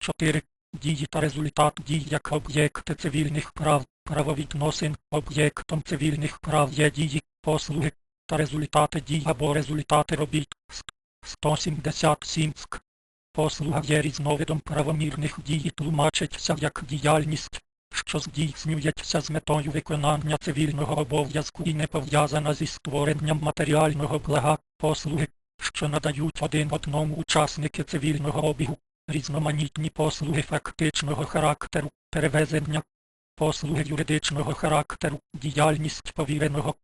4. Дії та результат дій як об'єкти цивільних прав, правовідносин. Об'єктом цивільних прав є дії, послуги та результати дій або результати робіт. 177 ск. Послуга є різновидом правомірних дій тлумачиться як діяльність, що здійснюється з метою виконання цивільного обов'язку і не пов'язана зі створенням матеріального блага, послуги, що надають один одному учасники цивільного обігу, різноманітні послуги фактичного характеру, перевезення, послуги юридичного характеру, діяльність повіреного,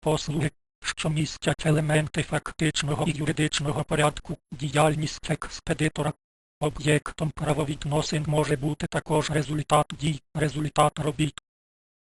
послуги, що містять елементи фактичного і юридичного порядку, діяльність експедитора. Об'єктом правовідносин може бути також результат дій, результат робіт.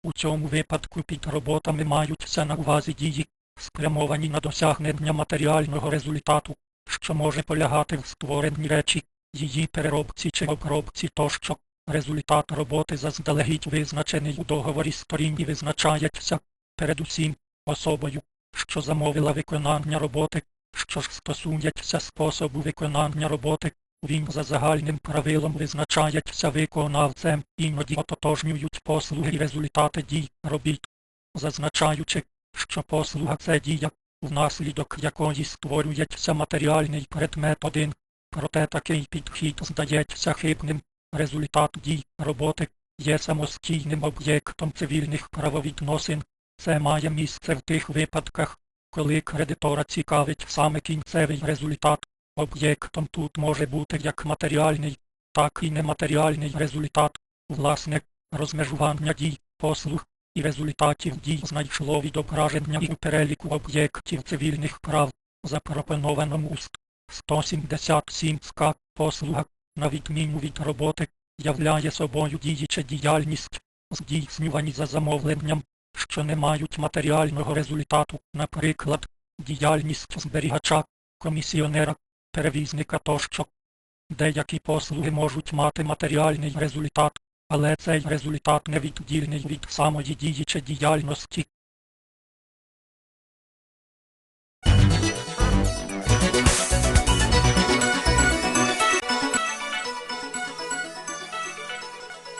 У цьому випадку під роботами маються на увазі дії, спрямовані на досягнення матеріального результату, що може полягати в створенні речі, її переробці чи обробці тощо. Результат роботи заздалегідь визначений у договорі сторін і визначається, передусім, особою, що замовила виконання роботи, що ж стосується способу виконання роботи, він за загальним правилом визначається виконавцем, іноді ототожнюють послуги і результати дій, робіт, зазначаючи, що послуга це дія, внаслідок якої створюється матеріальний предмет один. Проте такий підхід здається хибним. Результат дій роботи є самостійним об'єктом цивільних правовідносин. Це має місце в тих випадках, коли кредитора цікавить саме кінцевий результат. Об'єктом тут може бути як матеріальний, так і нематеріальний результат, власне, розмежування дій, послуг і результатів дій знайшло відображення і переліку об'єктів цивільних прав, запропонованому УСТ. 177ска послуга, на відміну від роботи, являє собою діюча діяльність, здійснювані за замовленням, що не мають матеріального результату, наприклад, діяльність зберігача, комісіонера, перевізника тощо. Деякі послуги можуть мати матеріальний результат, але цей результат невіддільний від самої діючої діяльності.